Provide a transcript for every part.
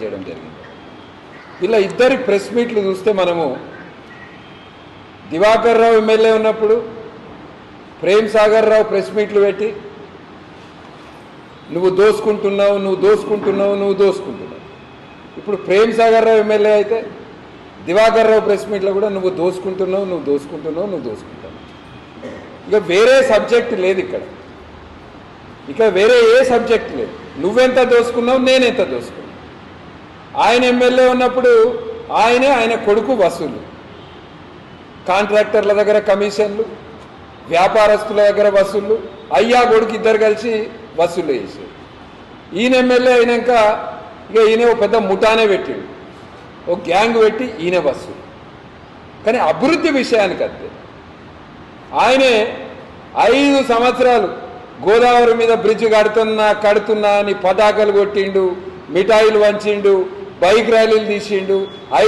చేయడం జరిగింది. ఇలా ఇద్దరి ప్రెస్ మీట్లు చూస్తే మనము దివాకర్ రావు ఎమ్మెల్యే ఉన్నప్పుడు ప్రేమ్ సాగర్ రావు ప్రెస్ మీట్లు పెట్టి నువ్వు దోసుకుంటున్నావు నువ్వు దోసుకుంటున్నావు నువ్వు దోసుకుంటున్నావు. ఇప్పుడు ప్రేమ్ సాగర్ రావు ఎమ్మెల్యే అయితే దివాకర్ రావు ప్రెస్ మీట్లో కూడా నువ్వు దోసుకుంటున్నావు నువ్వు దోసుకుంటున్నావు నువ్వు దోసుకుంటున్నావు. ఇక వేరే సబ్జెక్ట్ లేదు ఇక్కడ. ఇక వేరే ఏ సబ్జెక్ట్ లేదు. నువ్వెంత దోసుకున్నావు నేనెంత దోసుకున్నావు ఆయన ఎమ్మెల్యే ఉన్నప్పుడు ఆయనే ఆయన కొడుకు వసూలు. కాంట్రాక్టర్ల దగ్గర కమిషన్లు వ్యాపారస్తుల దగ్గర వసూళ్ళు అయ్యా కొడుకు ఇద్దరు కలిసి వసూలు చేశారు. ఈయన ఎమ్మెల్యే అయినాక ఇక ఈయన ఒక పెద్ద ముఠానే పెట్టాడు. ఒక గ్యాంగ్ పెట్టి ఈయన వసూలు. కానీ అభివృద్ధి విషయానికి అంతే ఆయనే ఐదు సంవత్సరాలు గోదావరి మీద బ్రిడ్జ్ కడుతున్నా కడుతున్నా అని పతాకలు కొట్టిండు మిఠాయిలు వంచిండు బైక్ ర్యాలీలు తీసిండు.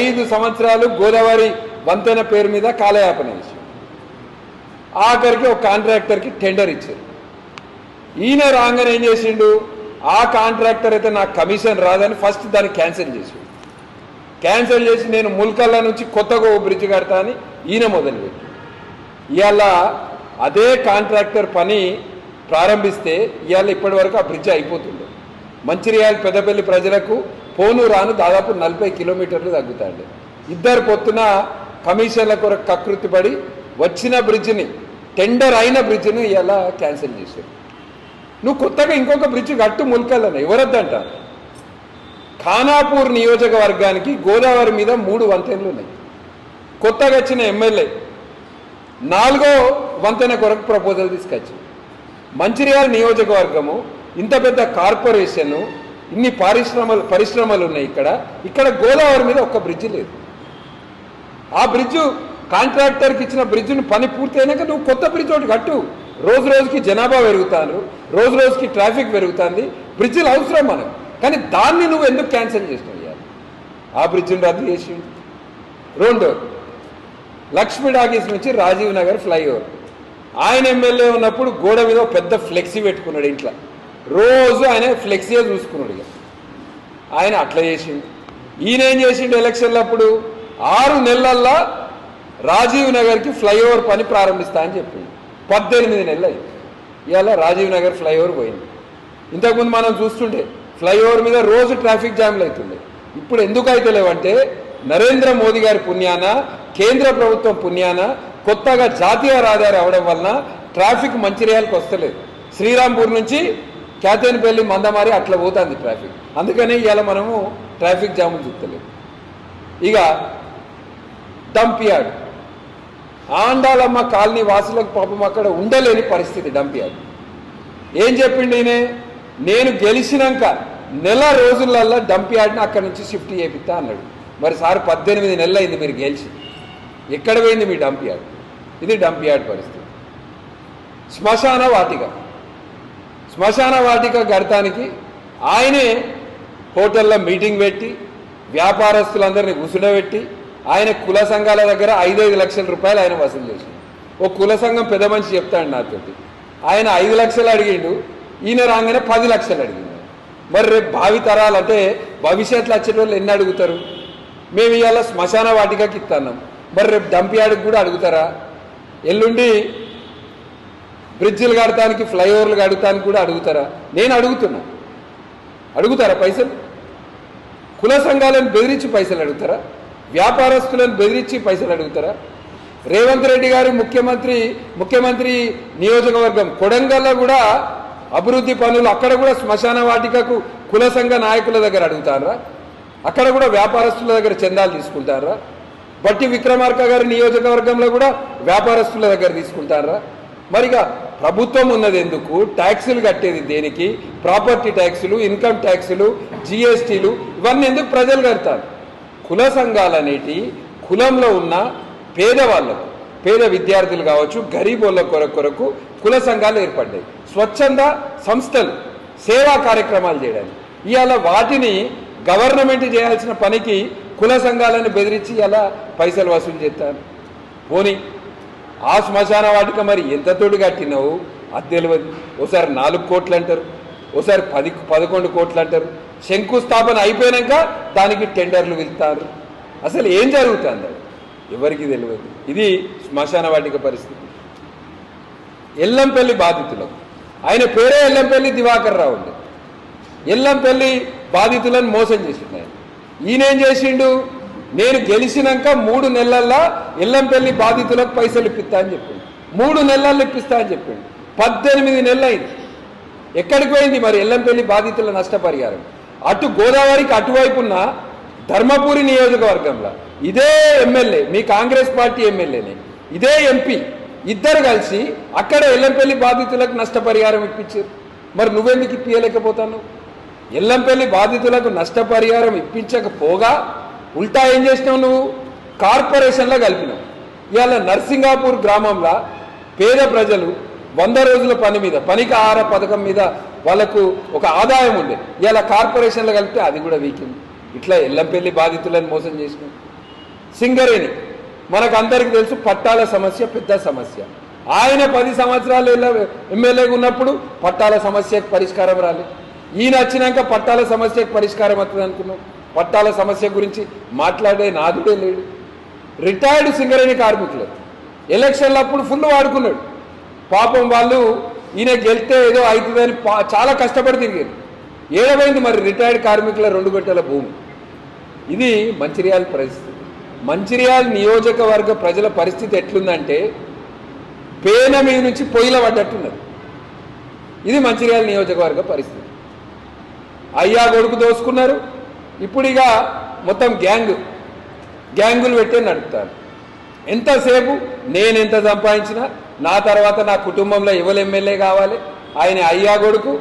ఐదు సంవత్సరాలు గోదావరి వంతెన పేరు మీద కాలయాపన చేసిండు. ఆఖరికి ఒక కాంట్రాక్టర్కి టెండర్ ఇచ్చారు. ఈయన రాగానే ఏం చేసిండు? ఆ కాంట్రాక్టర్ అయితే నాకు కమిషన్ రాదని ఫస్ట్ దాన్ని క్యాన్సిల్ చేసిండు. క్యాన్సిల్ చేసి నేను ముల్కల్లా నుంచి కొత్తగా ఓ బ్రిడ్జ్ కడతా అని ఈయన మొదలుపెట్టి ఇవాళ అదే కాంట్రాక్టర్ పని ప్రారంభిస్తే ఇవాళ ఇప్పటి వరకు ఆ బ్రిడ్జ్ అయిపోతుంది మంచిర్యాల పెద్దపల్లి ప్రజలకు పోను రాను దాదాపు నలభై కిలోమీటర్లు తగ్గుతాయండి ఇద్దరు పొత్తున కమిషన్ల కొరకు కకృతి పడి వచ్చిన బ్రిడ్జిని టెండర్ అయిన బ్రిడ్జిని ఇలా క్యాన్సిల్ చేశారు. నువ్వు కొత్తగా ఇంకొక బ్రిడ్జ్ కట్టు ముల్కల్లని ఎవరొద్దంటారు ఖానాపూర్ నియోజకవర్గానికి గోదావరి మీద మూడు వంతెనలు ఉన్నాయి. కొత్తగా వచ్చిన ఎమ్మెల్యే నాలుగో వంతెన కొరకు ప్రపోజల్ తీసుకొచ్చి మంచిర్యాల నియోజకవర్గము ఇంత పెద్ద కార్పొరేషను ఇన్ని పరిశ్రమలు పరిశ్రమలు ఉన్నాయి ఇక్కడ. ఇక్కడ గోదావరి మీద ఒక్క బ్రిడ్జ్ లేదు. ఆ బ్రిడ్జ్ కాంట్రాక్టర్కి ఇచ్చిన బ్రిడ్జ్ను పని పూర్తయినాక నువ్వు కొత్త బ్రిడ్జ్ ఒకటి కట్టు. రోజు రోజుకి జనాభా పెరుగుతాను. రోజు రోజుకి ట్రాఫిక్ పెరుగుతుంది. బ్రిడ్జిలు అవసరం మనకు. కానీ దాన్ని నువ్వు ఎందుకు క్యాన్సిల్ చేసినావు ఆ బ్రిడ్జ్ని రద్దు చేసి రెండు లక్ష్మీ డాకీస్ నుంచి రాజీవ్ నగర్ ఫ్లైఓవర్ ఆయన ఎమ్మెల్యే ఉన్నప్పుడు గోడ మీద పెద్ద ఫ్లెక్సీ పెట్టుకున్నాడు ఇంట్లో. రోజు ఆయన ఫ్లెక్సీగా చూసుకున్నాడు ఇక. ఆయన అట్లా చేసిండు. ఈయన ఏం చేసిండు ఎలక్షన్లప్పుడు ఆరు నెలల్లో రాజీవ్ నగర్కి ఫ్లైఓవర్ పని ప్రారంభిస్తా అని చెప్పింది పద్దెనిమిది నెలలు అయింది. ఇవాళ రాజీవ్ నగర్ ఫ్లైఓవర్ పోయింది. ఇంతకుముందు మనం చూస్తుండే ఫ్లైఓవర్ మీద రోజు ట్రాఫిక్ జామ్లు అవుతుండే. ఇప్పుడు ఎందుకు అయితే లేవంటే నరేంద్ర మోదీ గారి పుణ్యాన కేంద్ర ప్రభుత్వం పుణ్యాన కొత్తగా జాతీయ రహదారి అవడం వలన ట్రాఫిక్ మంచిర్యాలకు వస్తలేదు. శ్రీరాంపూర్ నుంచి క్యాతేనపల్లి మందమారి అట్లా పోతుంది ట్రాఫిక్. అందుకనే ఇవాళ మనము ట్రాఫిక్ జాములు చూస్తలేము ఇక డంపియాడ్ ఆండాలమ్మ కాలనీ వాసులకు పాపం అక్కడ ఉండలేని పరిస్థితి డంపియాడ్ ఏం చెప్పిండు ఈయన? నేను గెలిచినాక నెల రోజులల్లో డంపియాడ్ని అక్కడి నుంచి షిఫ్ట్ చేపిస్తా అన్నాడు. మరి సార్ పద్దెనిమిది నెలలు అయింది మీరు గెలిచి. ఎక్కడ పోయింది మీ డంపియాడ్ ఇది డంపియాడ్ పరిస్థితి. శ్మశాన వాటిక. శ్మశాన వాటిక గడతానికి ఆయనే హోటల్లో మీటింగ్ పెట్టి వ్యాపారస్తులందరినీ కూర్చుండబెట్టి ఆయన కుల సంఘాల దగ్గర ఐదైదు లక్షల రూపాయలు ఆయన వసూలు చేసిండు. ఓ కుల సంఘం పెద్ద మనిషి చెప్తాడు నాతోటి. ఆయన ఐదు లక్షలు అడిగిండు ఈయన రాగానే పది లక్షలు అడిగిండు. మరి రేపు భావి తరాలంటే భవిష్యత్తులో వచ్చే వాళ్ళు ఎన్ని అడుగుతారు? మేము ఇవాళ శ్మశాన వాటికకి ఇస్తున్నాం మరి రేపు డంప్ కూడా అడుగుతారా? ఎల్లుండి బ్రిడ్జిలు కడటానికి ఫ్లైఓవర్లు కడటానికి కూడా అడుగుతారా? నేను అడుగుతున్నా. అడుగుతారా పైసలు? కుల సంఘాలను బెదిరించి పైసలు అడుగుతారా? వ్యాపారస్తులను బెదిరించి పైసలు అడుగుతారా? రేవంత్ రెడ్డి గారు ముఖ్యమంత్రి ముఖ్యమంత్రి నియోజకవర్గం కొడంగల్లో కూడా అభివృద్ధి పనులు అక్కడ కూడా శ్మశాన వాటికకు కుల సంఘ నాయకుల దగ్గర అడుగుతారా అక్కడ కూడా వ్యాపారస్తుల దగ్గర చందాలు తీసుకుంటారా బట్టి విక్రమార్క గారి నియోజకవర్గంలో కూడా వ్యాపారస్తుల దగ్గర తీసుకుంటారా మరిగా ప్రభుత్వం ఉన్నది ఎందుకు? ట్యాక్సులు కట్టేది దేనికి? ప్రాపర్టీ ట్యాక్సులు ఇన్కమ్ ట్యాక్సులు జిఎస్టీలు ఇవన్నీ ఎందుకు ప్రజలు కడతారు? కుల సంఘాలు అనేటి కులంలో ఉన్న పేదవాళ్ళకు పేద విద్యార్థులు కావచ్చు గరీబోళ్ళ కొరకు కొరకు కుల సంఘాలు ఏర్పడ్డాయి. స్వచ్ఛంద సంస్థలు సేవా కార్యక్రమాలు చేయడానికి. ఇవాళ వాటిని గవర్నమెంట్ చేయాల్సిన పనికి కుల సంఘాలను బెదిరించి ఇలా పైసలు వసూలు చేస్తారు. పోనీ ఆ శ్మశాన వాటిక మరి ఎంత తోడు కట్టినావు? అది తెలియదు. ఓసారి నాలుగు కోట్లు అంటారు. ఓసారి పది పదకొండు కోట్లు అంటారు. శంకుస్థాపన అయిపోయాక దానికి టెండర్లు వెళ్తారు అసలు ఏం జరుగుతుంది? ఎవరికి తెలియదు. ఇది శ్మశాన వాటిక పరిస్థితి. ఎల్లంపల్లి బాధితులకు. ఆయన పేరే ఎల్లంపల్లి దివాకర్ రావు అండి. ఎల్లంపల్లి బాధితులను మోసం చేసిండు ఆయన. ఈయనేం చేసిండు? నేను గెలిచినాక మూడు నెలల్లో ఎల్లంపల్లి బాధితులకు పైసలు ఇప్పిస్తా అని చెప్పిండు. మూడు నెలల్లో ఇప్పిస్తా అని చెప్పిండు. పద్దెనిమిది నెలలు అయింది ఎక్కడికి పోయింది మరి ఎల్లంపల్లి బాధితుల నష్టపరిహారం? అటు గోదావరికి అటువైపున్న ధర్మపురి నియోజకవర్గంలో. ఇదే ఎమ్మెల్యే మీ కాంగ్రెస్ పార్టీ ఎమ్మెల్యేనే. ఇదే ఎంపీ. ఇద్దరు కలిసి అక్కడ ఎల్లంపల్లి బాధితులకు నష్టపరిహారం ఇప్పించారు. మరి నువ్వెందుకు ఇప్పించలేకపోతాను ఎల్లంపల్లి బాధితులకు నష్టపరిహారం ఇప్పించకపోగా ఉల్టా ఏం చేసినావు నువ్వు? కార్పొరేషన్లో కలిపినావు. ఇవాళ నర్సింగాపూర్ గ్రామంలో పేద ప్రజలు వంద రోజుల పని మీద పనికి ఆహార పథకం మీద వాళ్ళకు ఒక ఆదాయం ఉంది. ఇవాళ కార్పొరేషన్లో కలిపితే అది కూడా వీకింది. ఇట్లా ఎల్లంపల్లి బాధితులను మోసం చేసినాం. సింగరేణి మనకు అందరికీ తెలుసు పట్టాల సమస్య పెద్ద సమస్య. ఆయన పది సంవత్సరాలు ఎమ్మెల్యేగా ఉన్నప్పుడు పట్టాల సమస్యకు పరిష్కారం రాలేదు ఈయన వచ్చినాక పట్టాల సమస్యకు పరిష్కారం అవుతుంది అనుకున్నాం. పట్టాల సమస్య గురించి మాట్లాడే నాదుడే లేడు. రిటైర్డ్ సింగరేణి కార్మికులు. ఎలక్షన్లు అప్పుడు ఫుల్ వాడుకున్నాడు. పాపం వాళ్ళు ఈయన గెలితే ఏదో అవుతుందని పా- చాలా కష్టపడి తిరిగారు. ఏడవైంది మరి రిటైర్డ్ కార్మికుల రెండు గంటల భూమి. ఇది మంచిర్యాల పరిస్థితి. మంచిర్యాల నియోజకవర్గ ప్రజల పరిస్థితి ఎట్లుందంటే పేన మీద నుంచి పొయ్యిల పడ్డట్టున్నది ఇది మంచిర్యాల నియోజకవర్గ పరిస్థితి. అయ్యా కొడుకు దోసుకున్నారు. ఇప్పుడు ఇక మొత్తం గ్యాంగ్ గ్యాంగులు పెట్టే నడుపుతారు. ఎంతసేపు? నేను ఎంత సంపాదించినా నా తర్వాత నా కుటుంబంలో ఎవరు ఎమ్మెల్యే కావాలి? ఆయన అయ్యా కొడుకు